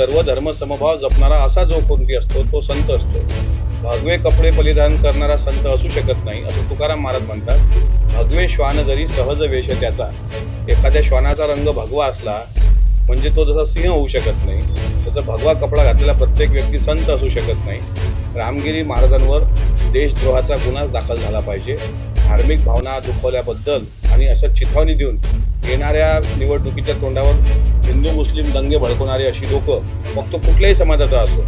सर्व धर्म समभाव जपणारा असा जो कोणती असतो तो संत असतो. भगवे कपडे परिधान करणारा संत असू शकत नाही असं तुकाराम महाराज म्हणतात. भगवे श्वान जरी सहज वेश त्याचा एखाद्या श्वानाचा रंग भगवा असला म्हणजे तो जसा सिंह होऊ शकत नाही तसं भगवा कपडा घातलेला प्रत्येक व्यक्ती संत असू शकत नाही. रामगिरी महाराजांवर देशद्रोहाचा गुन्हाच दाखल झाला पाहिजे. धार्मिक भावना दुखवल्याबद्दल आणि असं चिथावणी देऊन येणाऱ्या निवडणुकीच्या तोंडावर हिंदू मुस्लिम दंगे भडकवणारे अशी लोक मग तो कुठल्याही समाजाचा असो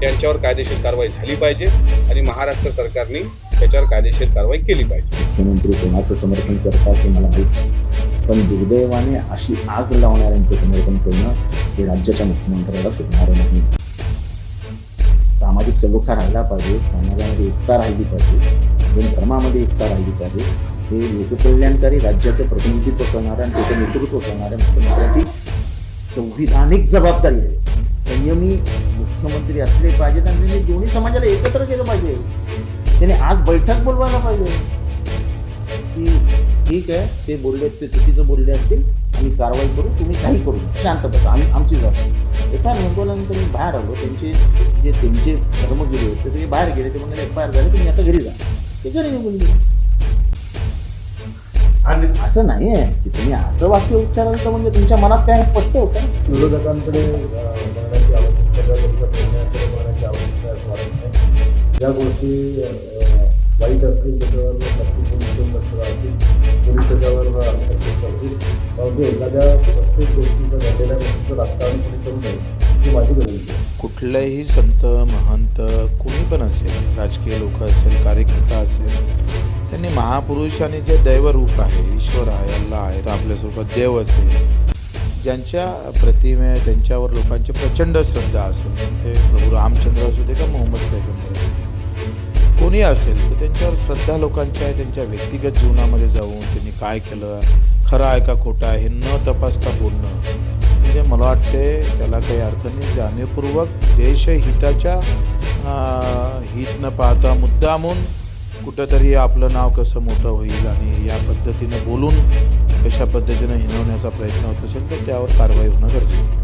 त्यांच्यावर कायदेशीर कारवाई झाली पाहिजे आणि महाराष्ट्र सरकारने त्याच्यावर कायदेशीर कारवाई केली पाहिजे. मुख्यमंत्री कोणाचं समर्थन करतात ते मला माहीत पण दुर्दैवाने अशी आग लावणाऱ्यांचं समर्थन करणं हे राज्याच्या मुख्यमंत्र्याला शोभणारं नाही. सामाजिक सलोखा राहिला पाहिजे समाजामध्ये एकता राहिली पाहिजे दोन धर्मामध्ये एकता राहिली पाहिजे हे लोककल्याणकारी राज्याचं प्रतिनिधित्व करणाऱ्या आणि त्याचं नेतृत्व करणाऱ्या मुख्यमंत्र्यांची संविधानिक जबाबदारी आहे. संयमी मुख्यमंत्री असले पाहिजेत आणि त्यांनी दोन्ही समाजाला एकत्र केलं पाहिजे. त्याने आज बैठक बोलवायला पाहिजे. की ठीक आहे ते बोलले ते चुकीचं बोलले असतील आम्ही कारवाई करू तुम्ही काही करू. शांत बसा आम्ही आमची जबाबदारी एफ आय आर नोंदवल्यानंतर मी बाहेर आलो त्यांचे जे त्यांचे धर्मगिरी आहेत ते सगळे बाहेर गेले ते म्हणाले एफ आय आर झाले तुम्ही आता घरी जा. ते घरी निघून गेले. आणि असं नाही आहे की तुम्ही असं वाक्य उच्चाराल तर म्हणजे तुमच्या मनात काय स्पष्ट होतं? विरोधकांकडे अं, आवश्यकता ज्या गोष्टी वाईट असतील त्याच्यावर नक्की पोलीस पोलीस त्याच्यावर करतील परंतु एखाद्या प्रत्येक गोष्टीचा घडलेल्या गोष्टीचं राजकारण कोणी करू नये ही माझी विनंती कुठलाही संत महंत कोणी पण असेल राजकीय लोक असेल कार्यकर्ता असेल त्यांनी महापुरुष आणि जे दैवरूप आहे ईश्वर आहे अल्लाह आहे तर आपल्यासोबत देव असेल ज्यांच्या प्रतिमे त्यांच्यावर लोकांची प्रचंड श्रद्धा असेल ते प्रभू रामचंद्र असू दे का मोहम्मद पैगंबर कोणी असेल त्यांच्यावर श्रद्धा लोकांची आहे त्यांच्या व्यक्तिगत जीवनामध्ये जाऊन त्यांनी काय केलं खरं आहे का खोटं आहे हे न तपासता बोलणं म्हणजे मला वाटते त्याला काही अर्थ नाही जाणीवपूर्वक देशहिताच्या हित न पाहता मुद्दामून कुठंतरी आपलं नाव कसं मोठं होईल आणि या पद्धतीनं बोलून कशा पद्धतीनं हिनवण्याचा प्रयत्न होत असेल तर त्यावर कारवाई होणं गरजेचं आहे.